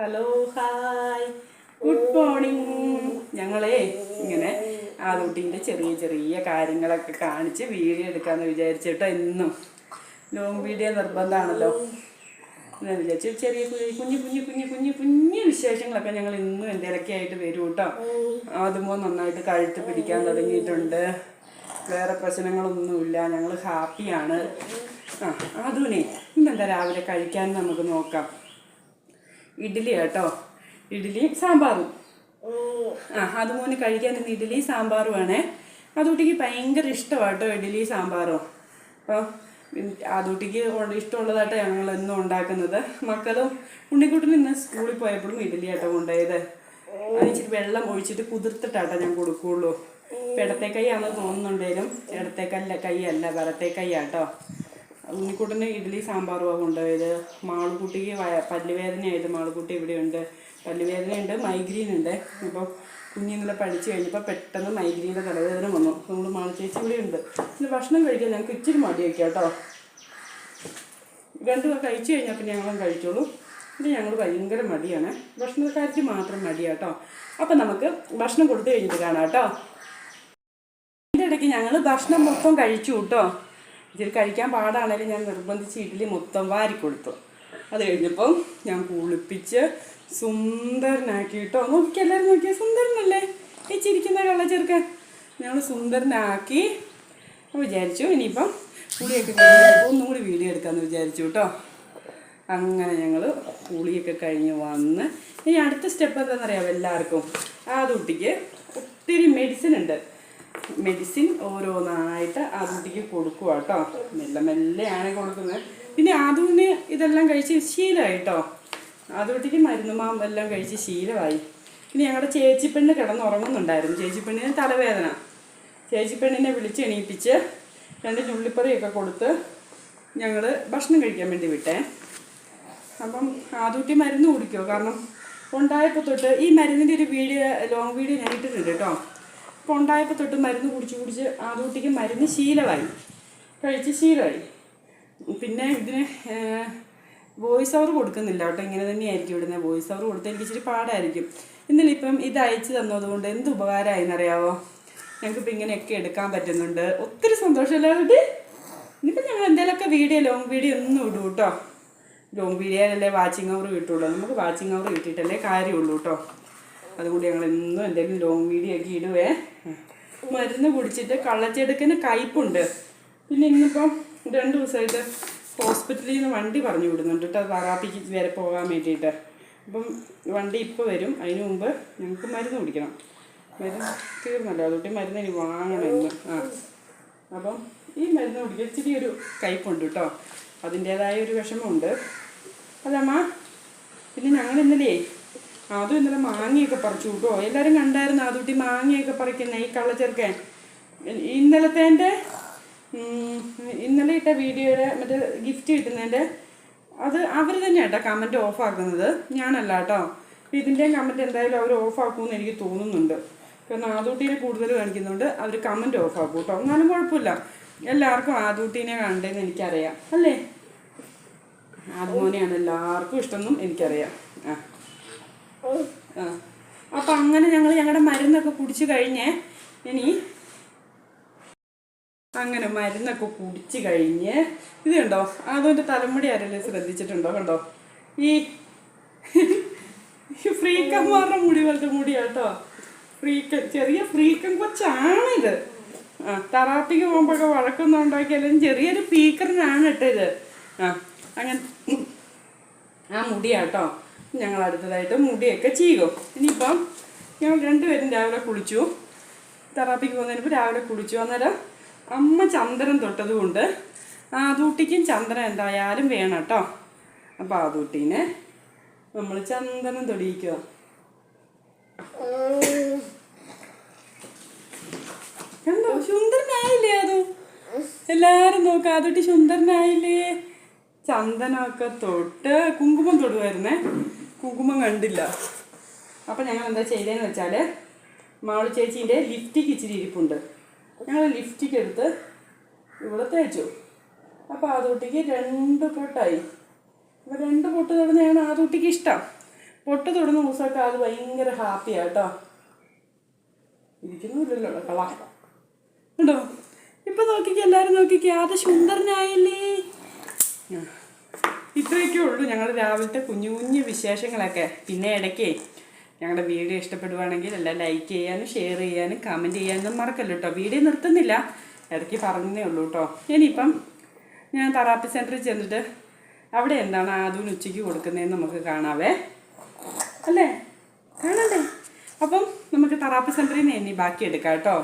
Hello hi. Good morning ഞങ്ങളെ ഇങ്ങനെ ആദൂട്ടിന്റെ ചെറിയ ചെറിയ കാര്യങ്ങളൊക്കെ കാണിച്ച് വീഡിയോ എടുക്കാമെന്ന് വിചാരിച്ചിട്ടോ എന്നും ലോങ് വീഡിയോ നിർബന്ധമാണല്ലോ. ഞാൻ വിചാരിച്ചു ചെറിയ കുഞ്ഞു കുഞ്ഞു കുഞ്ഞു കുഞ്ഞു കുഞ്ഞു വിശേഷങ്ങളൊക്കെ ഞങ്ങൾ ഇന്നും എന്തെങ്കിലുമൊക്കെ ആയിട്ട് വരും കേട്ടോ ആദ്യമോ നന്നായിട്ട് കഴുത്ത് പിടിക്കാൻ തുടങ്ങിയിട്ടുണ്ട്. വേറെ പ്രശ്നങ്ങളൊന്നുമില്ല. ഞങ്ങൾ ഹാപ്പിയാണ്. ആ അതുനെ ഇന്നെന്താ രാവിലെ കഴിക്കാൻ നമുക്ക് നോക്കാം. ഇഡ്ഡലി കേട്ടോ ഇഡ്ഡലിയും സാമ്പാറും. ആ അത് മോന് കഴിക്കാൻ ഇന്ന് ഇഡ്ഡലി സാമ്പാറും ആണേ. അതുകുട്ടിക്ക് ഭയങ്കര ഇഷ്ടമാണ് കേട്ടോ ഇഡ്ഡലി സാമ്പാറോ അപ്പോൾ അതുകുട്ടിക്ക് ഇഷ്ടമുള്ളതായിട്ട് ഞങ്ങൾ എന്നും ഉണ്ടാക്കുന്നത്. മക്കളും ഉണ്ണിക്കുട്ടനും ഇന്ന് സ്കൂളിൽ പോയപ്പോഴും ഇഡ്ഡലി ആട്ടോ കൊണ്ടുപോയത് അതിച്ചിട്ട് വെള്ളം ഒഴിച്ചിട്ട് കുതിർത്തിട്ടാട്ടോ ഞാൻ കൊടുക്കുകയുള്ളൂ ഇപ്പം ഇടത്തെ കൈയാണെന്ന് തോന്നുന്നുണ്ടെങ്കിലും ഇടത്തെ കല്ല കൈയല്ല വലത്തെ കൈയാട്ടോ ഉണ്ണിക്കുട്ടന് ഇഡ്ഡലി സാമ്പാറുമാണ് കൊണ്ടുപോയത്. മാളുകുട്ടിക്ക് വയ- പല്ലുവേദനയായിട്ട് മാളുകുട്ടി ഇവിടെയുണ്ട്. പല്ലുവേദനയുണ്ട് മൈഗ്രീൻ ഉണ്ട്. അപ്പോൾ കുഞ്ഞിന്നലെ പഠിച്ചു കഴിഞ്ഞപ്പോൾ പെട്ടെന്ന് മൈഗ്രീന്റെ തലവേദന വന്നു. നമ്മൾ മാളു ചേച്ചി ഇവിടെ ഉണ്ട് ഇന്ന് ഭക്ഷണം കഴിക്കാൻ ഞങ്ങൾക്ക് ഇച്ചിരി മടി വയ്ക്കാം കേട്ടോ. രണ്ടു കഴിച്ചു കഴിഞ്ഞാൽ പിന്നെ ഞങ്ങളും കഴിച്ചോളൂ. ഇത് ഞങ്ങൾ ഭയങ്കര മടിയാണ്. ഭക്ഷണക്കാർക്ക് മാത്രം മടിയാട്ടോ അപ്പം നമുക്ക് ഭക്ഷണം കൊടുത്തു കഴിഞ്ഞിട്ട് കാണാം കേട്ടോ. ഇതിന്റെ ഇടയ്ക്ക് ഞങ്ങൾ ഭക്ഷണം മൊത്തം കഴിച്ചു കേട്ടോ. ഇതിൽ കഴിക്കാൻ പാടാണെങ്കിലും ഞാൻ നിർബന്ധിച്ച് ഇഡ്ഡലി മൊത്തം വാരി കൊടുത്തു. അത് കഴിഞ്ഞപ്പം ഞാൻ കുളിപ്പിച്ച് സുന്ദരനാക്കിയിട്ടോ നോക്കി എല്ലാവരും നോക്കിയാൽ സുന്ദരനല്ലേ? ഈ ചിരിക്കുന്ന കള്ളച്ചെറുക്കൻ ഞങ്ങൾ സുന്ദരനാക്കി വിചാരിച്ചു. ഇനിയിപ്പം കഴിഞ്ഞപ്പോൾ ഒന്നും കൂടി വീഡിയോ എടുക്കാമെന്ന് വിചാരിച്ചു കേട്ടോ. അങ്ങനെ ഞങ്ങൾ പുളിയൊക്കെ കഴിഞ്ഞ് വന്ന് ഇനി അടുത്ത സ്റ്റെപ്പ് എന്താണെന്നറിയാമോ എല്ലാവർക്കും? ആ കുട്ടിക്ക് ഒത്തിരി മെഡിസിൻ ഉണ്ട്. മെഡിസിൻ ഓരോന്നായിട്ട് കുട്ടിക്ക് കൊടുക്കുക കേട്ടോ മെല്ലെ മെല്ലെയാണ് കൊടുക്കുന്നത്. പിന്നെ അതുവിന് ഇതെല്ലാം കഴിച്ച് ശീലമായി കേട്ടോ മരുന്ന് മരുന്നുമാം എല്ലാം കഴിച്ച് ശീലമായി. പിന്നെ ഞങ്ങളുടെ ചേച്ചിപ്പെണ്ണ് കിടന്നുറങ്ങുന്നുണ്ടായിരുന്നു. ചേച്ചിപ്പെണ്ണിന് തലവേദന. ചേച്ചിപ്പെണ്ണിനെ വിളിച്ച് എണീപ്പിച്ച് രണ്ട് ചുള്ളിപ്പറിയൊക്കെ കൊടുത്ത് ഞങ്ങൾ ഭക്ഷണം കഴിക്കാൻ വേണ്ടി വിട്ടേ. അപ്പം ആദ്യത്തെ മരുന്ന് കുടിക്കുമോ കാരണം ഉണ്ടായപ്പോൾ തൊട്ട് ഈ മരുന്നിന്റെ ഒരു വീഡിയോ ലോങ് വീഡിയോ ഞാൻ ഇട്ടിട്ടുണ്ട് കേട്ടോ അപ്പോൾ ഉണ്ടായപ്പോൾ തൊട്ട് മരുന്ന് കുടിച്ച് കുടിച്ച് ആ കുട്ടിക്ക് മരുന്ന് ശീലമായി. കഴിച്ച് ശീലമായി. പിന്നെ ഇതിന് വോയിസ് ഓവർ കൊടുക്കുന്നില്ല കേട്ടോ. ഇങ്ങനെ തന്നെയായിരിക്കും ഇവിടുന്ന് വോയിസ് ഓവർ കൊടുത്താൽ എനിക്ക് ഇച്ചിരി പാടായിരിക്കും. ഇന്നലെ ഇപ്പം ഇത് അയച്ചു തന്നതുകൊണ്ട് എന്ത് ഉപകാരമായി എന്നറിയാവോ ഞങ്ങൾക്കിപ്പോൾ ഇങ്ങനെയൊക്കെ എടുക്കാൻ പറ്റുന്നുണ്ട്. ഒത്തിരി സന്തോഷമല്ലോ കുട്ടി ഇനിയിപ്പോൾ ഞങ്ങൾ എന്തെങ്കിലുമൊക്കെ വീഡിയോ ലോങ് വീഡിയോ ഒന്നും ഇടും കേട്ടോ ലോങ് വീഡിയോയിലല്ലേ വാച്ചിങ് അവർ കിട്ടുള്ളൂ. നമുക്ക് വാച്ചിങ് അവർ കിട്ടിയിട്ടല്ലേ കാര്യമുള്ളൂ കേട്ടോ അതുകൊണ്ട് ഞങ്ങൾ എന്നും എന്തെങ്കിലും ലോങ് വീഡിയോ ഒക്കെ ഇടുവേ. മരുന്ന് കുടിച്ചിട്ട് കള്ളച്ചെടുക്കിന് കയ്പുണ്ട്. പിന്നെ ഇന്നിപ്പം രണ്ട് ദിവസമായിട്ട് ഹോസ്പിറ്റലിൽ നിന്ന് വണ്ടി പറഞ്ഞു വിടുന്നുണ്ട് കേട്ടോ. തെറാപ്പിക്ക് വരെ പോകാൻ വേണ്ടിയിട്ട്. അപ്പം വണ്ടി ഇപ്പോൾ വരും. അതിന് മുമ്പ് ഞങ്ങൾക്ക് മരുന്ന് കുടിക്കണം. മരുന്ന് തീർന്നല്ലോ. അതുകൊണ്ട് മരുന്ന് ഇനി വാങ്ങണം ഇന്ന് ആ. അപ്പം ഈ മരുന്ന് കുടിക്കാൻ ഇച്ചിരി ഒരു കയ്പുണ്ട് കേട്ടോ. അതിന്റേതായ ഒരു വിഷമമുണ്ട്. അതമ്മ പിന്നെ ഞങ്ങൾ ഇന്നലെ അതും ഇന്നലെ മാങ്ങയൊക്കെ പറിച്ചു കേട്ടോ. എല്ലാവരും കണ്ടായിരുന്നു അതുട്ടി മാങ്ങയൊക്കെ പറിക്കുന്ന ഈ കള്ളച്ചെറുക്കൻ. ഇന്നലത്തെ ഇന്നലെ ഇട്ട വീഡിയോയുടെ മറ്റേ ഗിഫ്റ്റ് കിട്ടുന്നതിന്റെ അത് അവർ തന്നെയാണ് കേട്ടോ കമന്റ് ഓഫാക്കുന്നത് ഞാനല്ല കേട്ടോ. ഇതിന്റെയും കമന്റ് എന്തായാലും അവർ ഓഫാക്കുമെന്ന് എനിക്ക് തോന്നുന്നുണ്ട്. കാരണം ആദൂട്ടീനെ കൂടുതൽ കാണിക്കുന്നുണ്ട്. അവർ കമന്റ് ഓഫാക്കും കേട്ടോ. എന്നാലും കുഴപ്പമില്ല. എല്ലാവർക്കും ആദൂട്ടീനെ കണ്ടതെന്ന് എനിക്കറിയാം. അല്ലേ? ആദ്മോനെയാണ് എല്ലാവർക്കും ഇഷ്ടമെന്നും എനിക്കറിയാം. ആ. അപ്പം അങ്ങനെ ഞങ്ങൾ ഞങ്ങളുടെ മരുന്നൊക്കെ കുടിച്ചു കഴിഞ്ഞ് ഇനി അങ്ങനെ മരുന്നൊക്കെ കുടിച്ചു കഴിഞ്ഞ് ഇത് കണ്ടോ? അതുകൊണ്ട് തലമുടി ആരല്ലേ ശ്രദ്ധിച്ചിട്ടുണ്ടോ? കണ്ടോ? ഈ ഫ്രീക്കന്മാരുടെ മുടി പോലത്തെ മുടിയാട്ടോ ഫ്രീക്കൻ ചെറിയ ഫ്രീക്കൻ കൊച്ചാണിത്. ആ തറാപ്പിക്ക് പോകുമ്പോഴൊക്കെ വഴക്കൊന്നും ഉണ്ടാക്കിയാലും ചെറിയൊരു ഫീക്കറിനാണ് കേട്ടോ ഇത്. ആ അങ്ങനെ ആ മുടിയാട്ടോ. ഞങ്ങൾ അടുത്തതായിട്ട് മുടിയൊക്കെ ചെയ്യും ഇനിയിപ്പം ഞങ്ങൾ രണ്ടുപേരും രാവിലെ കുളിച്ചു. തെറാപ്പിക്ക് പോകുന്നതിന് മുമ്പ് രാവിലെ കുളിച്ചു. അന്നേരം അമ്മ ചന്ദനം തൊട്ടത് കൊണ്ട് ദൂട്ടിക്കും ചന്ദനം എന്തായാലും വേണം കേട്ടോ. ആ ആദൂട്ടീനെ നമ്മൾ ചന്ദനം തൊടിയിക്കുക കണ്ടോ? സുന്ദരനായില്ലേ അതോ? എല്ലാരും നോക്കാം ആദൂട്ടി സുന്ദരനായില്ലേ? ചന്ദനമൊക്കെ തൊട്ട് കുങ്കുമം തൊടുമായിരുന്നേ കുങ്കുമം കണ്ടില്ല. അപ്പം ഞങ്ങൾ എന്താ ചെയ്തതെന്ന് വെച്ചാൽ മാളു ചേച്ചീന്റെ ലിഫ്റ്റിക്ക് ഇച്ചിരി ഇരിപ്പുണ്ട്. ഞങ്ങൾ ലിഫ്റ്റിക്ക് എടുത്ത് ഇവിടെ തേച്ചു. അപ്പോൾ ആദൂട്ടിക്ക് രണ്ട് പൊട്ടായി. അപ്പോൾ രണ്ട് പൊട്ട് തൊടുന്നതാണ് ആദൂട്ടിക്ക് ഇഷ്ടം. പൊട്ട് തൊടുന്ന ദിവസമൊക്കെ അത് ഭയങ്കര ഹാപ്പിയാണ് കേട്ടോ ഇരിക്കുന്നില്ലല്ലോ കള. ഉണ്ടോ ഇപ്പൊ നോക്കിക്കേ എല്ലാവരും നോക്കിക്കേ അത് സുന്ദരനായില്ലേ. ഇത്രയൊക്കെ ഉള്ളൂ ഞങ്ങൾ രാവിലത്തെ കുഞ്ഞു കുഞ്ഞു വിശേഷങ്ങളൊക്കെ. പിന്നെ ഇടയ്ക്കേ ഞങ്ങളുടെ വീഡിയോ ഇഷ്ടപ്പെടുവാണെങ്കിൽ എല്ലാം ലൈക്ക് ചെയ്യാനും ഷെയർ ചെയ്യാനും കമന്റ് ചെയ്യാനും മറക്കല്ലോ കേട്ടോ വീഡിയോ നിർത്തുന്നില്ല. ഇടയ്ക്ക് പറഞ്ഞേ ഉള്ളൂ കേട്ടോ ഇനിയിപ്പം ഞാൻ തെറാപ്പി സെന്ററിൽ ചെന്നിട്ട് അവിടെ എന്താണ് ആദ്യം ഉച്ചയ്ക്ക് കൊടുക്കുന്നതെന്ന് നമുക്ക് കാണാവേ. അല്ലേ? കാണണ്ടേ? അപ്പം നമുക്ക് തെറാപ്പി സെന്ററിൽ നിന്ന് ഇനി ബാക്കി എടുക്കാം കേട്ടോ